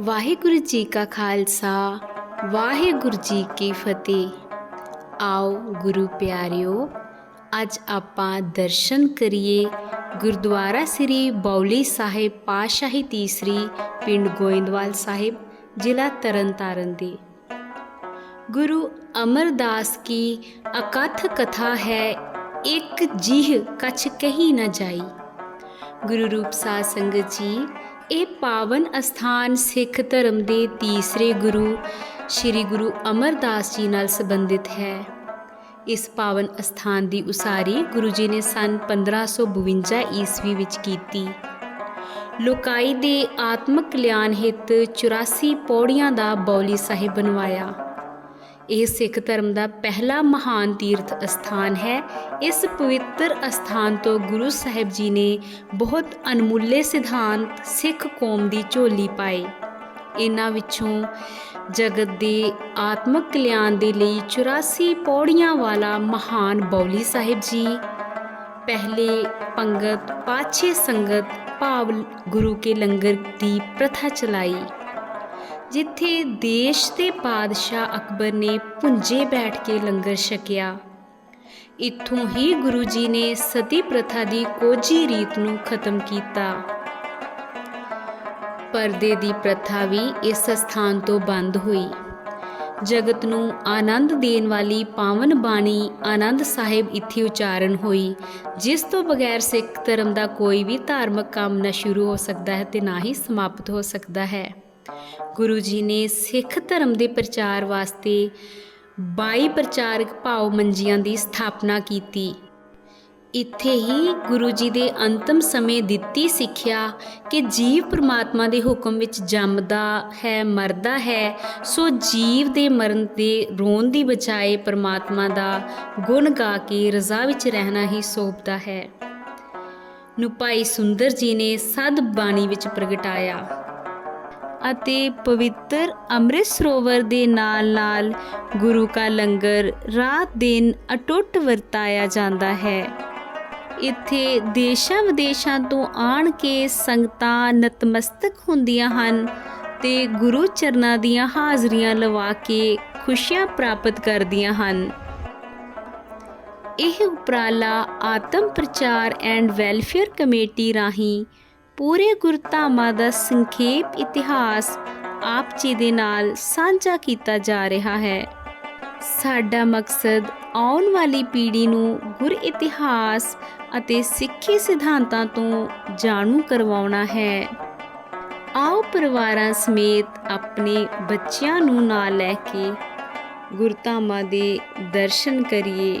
ਵਾਹਿਗੁਰੂ ਜੀ ਕਾ ਖਾਲਸਾ, ਵਾਹਿਗੁਰੂ ਜੀ ਕੀ ਫਤਿਹ। ਆਓ ਗੁਰੂ ਪਿਆਰਿਓ, ਅੱਜ ਆਪਾਂ ਦਰਸ਼ਨ ਕਰੀਏ ਗੁਰਦੁਆਰਾ ਸ੍ਰੀ ਬੌਲੀ ਸਾਹਿਬ ਪਾਸ਼ਾਹੀ ਤੀਸਰੀ ਪਿੰਡ ਗੋਇੰਦਵਾਲ ਸਾਹਿਬ, ਜ਼ਿਲ੍ਹਾ ਤਰਨਤਾਰਨ ਦੀ। ਗੁਰੂ ਅਮਰਦਾਸ ਕੀ ਅਕਥ ਕਥਾ ਹੈ, ਇੱਕ ਜੀਹ ਕਛ ਕਹੀ ਨਾ ਜਾਈ। ਗੁਰੂ ਰੂਪ ਸਾਧ ਸੰਗਤ ਜੀ, ਇਹ ਪਾਵਨ ਅਸਥਾਨ ਸਿੱਖ ਧਰਮ ਦੇ ਤੀਸਰੇ ਗੁਰੂ ਸ੍ਰੀ ਗੁਰੂ ਅਮਰਦਾਸ ਜੀ ਨਾਲ ਸੰਬੰਧਿਤ ਹੈ। ਇਸ ਪਾਵਨ ਅਸਥਾਨ ਦੀ ਉਸਾਰੀ ਗੁਰੂ ਜੀ ਨੇ ਸਨ 1552 ਈਸਵੀ ਵਿੱਚ ਕੀਤੀ। ਲੋਕਾਈ ਦੇ ਆਤਮਿਕ ਕਲਿਆਣ ਹਿੱਤ 84 ਪੌੜੀਆਂ ਦਾ ਬੌਲੀ ਸਾਹਿਬ ਬਣਵਾਇਆ। ਇਹ ਸਿੱਖ ਧਰਮ ਦਾ ਪਹਿਲਾ ਮਹਾਨ ਤੀਰਥ ਅਸਥਾਨ ਹੈ। ਇਸ ਪਵਿੱਤਰ ਅਸਥਾਨ ਤੋਂ ਗੁਰੂ ਸਾਹਿਬ ਜੀ ਨੇ ਬਹੁਤ ਅਨਮੁੱਲੇ ਸਿਧਾਂਤ ਸਿੱਖ ਕੌਮ ਦੀ ਝੋਲੀ ਪਾਏ। ਇਹਨਾਂ ਵਿੱਚੋਂ ਜਗਤ ਦੇ ਆਤਮਕ ਕਲਿਆਣ ਦੇ ਲਈ 84 ਪੌੜੀਆਂ ਵਾਲਾ ਮਹਾਨ ਬੌਲੀ ਸਾਹਿਬ ਜੀ, ਪਹਿਲੇ ਪੰਗਤ, ਪਾਛੇ ਸੰਗਤ ਭਾਵ ਗੁਰੂ ਕੇ ਲੰਗਰ ਦੀ ਪ੍ਰਥਾ ਚਲਾਈ। ਜਿੱਥੇ ਦੇਸ਼ ਦੇ ਬਾਦਸ਼ਾਹ ਅਕਬਰ ਨੇ ਪੁੰਜੇ ਬੈਠ ਕੇ ਲੰਗਰ ਛਕਿਆ। ਇੱਥੋਂ ਹੀ ਗੁਰੂ ਜੀ ਨੇ ਸਤੀ ਪ੍ਰਥਾ ਦੀ ਕੋਝੀ ਰੀਤ ਨੂੰ ਖਤਮ ਕੀਤਾ। ਪਰਦੇ ਦੀ ਪ੍ਰਥਾ ਵੀ ਇਸ ਸਥਾਨ ਤੋਂ ਬੰਦ ਹੋਈ। ਜਗਤ ਨੂੰ ਆਨੰਦ ਦੇਣ ਵਾਲੀ ਪਾਵਨ ਬਾਣੀ ਆਨੰਦ ਸਾਹਿਬ ਇੱਥੇ ਉਚਾਰਨ ਹੋਈ, ਜਿਸ ਤੋਂ ਬਗੈਰ ਸਿੱਖ ਧਰਮ ਦਾ ਕੋਈ ਵੀ ਧਾਰਮਿਕ ਕੰਮ ਨਾ ਸ਼ੁਰੂ ਹੋ ਸਕਦਾ ਹੈ ਤੇ ਨਾ ਹੀ ਸਮਾਪਤ ਹੋ ਸਕਦਾ ਹੈ। ਗੁਰੂ ਜੀ ਨੇ ਸਿੱਖ ਧਰਮ ਦੇ ਪ੍ਰਚਾਰ ਵਾਸਤੇ 22 ਪ੍ਰਚਾਰਕ ਭਾਵ ਮੰਜੀਆਂ ਦੀ ਸਥਾਪਨਾ ਕੀਤੀ। ਇੱਥੇ ਹੀ ਗੁਰੂ ਜੀ ਦੇ ਅੰਤਮ ਸਮੇਂ ਦਿੱਤੀ ਸਿੱਖਿਆ ਕਿ ਜੀਵ ਪ੍ਰਮਾਤਮਾ ਦੇ ਹੁਕਮ ਵਿੱਚ ਜੰਮਦਾ ਹੈ, ਮਰਦਾ ਹੈ, ਸੋ ਜੀਵ ਦੇ ਮਰਨ ਦੇ, ਰੋਣ ਦੀ ਬਜਾਏ ਪ੍ਰਮਾਤਮਾ ਦਾ ਗੁਣ ਗਾ ਕੇ ਰਜ਼ਾ ਵਿੱਚ ਰਹਿਣਾ ਹੀ ਸੋਭਦਾ ਹੈ। ਨੂੰ ਭਾਈ ਸੁੰਦਰ ਜੀ ਨੇ ਸਦ ਬਾਣੀ ਵਿੱਚ ਪ੍ਰਗਟਾਇਆ। ਅਤੇ ਪਵਿੱਤਰ ਅੰਮ੍ਰਿਤ ਸਰੋਵਰ ਦੇ ਨਾਲ-ਨਾਲ ਗੁਰੂ ਕਾ ਲੰਗਰ ਰਾਤ ਦਿਨ ਅਟੁੱਟ ਵਰਤਾਇਆ ਜਾਂਦਾ ਹੈ। ਇੱਥੇ ਦੇਸ਼ਾਂ ਵਿਦੇਸ਼ਾਂ ਤੋਂ ਆਣ ਕੇ ਸੰਗਤਾਂ ਨਤਮਸਤਕ ਹੁੰਦੀਆਂ ਹਨ ਤੇ ਗੁਰੂ ਚਰਨਾਂ ਦੀਆਂ ਹਾਜ਼ਰੀਆਂ ਲਵਾ ਕੇ ਖੁਸ਼ੀਆਂ ਪ੍ਰਾਪਤ ਕਰਦੀਆਂ ਹਨ। ਇਹ ਉਪਰਾਲਾ ਆਤਮ ਪ੍ਰਚਾਰ ਐਂਡ ਵੈਲਫੇਅਰ ਕਮੇਟੀ ਰਾਹੀਂ ਪੂਰੇ ਗੁਰਧਾਮਾਂ ਦਾ ਸੰਖੇਪ ਇਤਿਹਾਸ ਆਪ ਜੀ ਦੇ ਨਾਲ ਸਾਂਝਾ ਕੀਤਾ ਜਾ ਰਿਹਾ ਹੈ। ਸਾਡਾ ਮਕਸਦ ਆਉਣ ਵਾਲੀ ਪੀੜ੍ਹੀ ਨੂੰ ਗੁਰ ਇਤਿਹਾਸ ਅਤੇ ਸਿੱਖੀ ਸਿਧਾਂਤਾਂ ਤੋਂ ਜਾਣੂ ਕਰਵਾਉਣਾ ਹੈ। ਆਓ ਪਰਿਵਾਰਾਂ ਸਮੇਤ ਆਪਣੇ ਬੱਚਿਆਂ ਨੂੰ ਨਾਲ ਲੈ ਕੇ ਗੁਰਧਾਮਾਂ ਦੇ ਦਰਸ਼ਨ ਕਰੀਏ।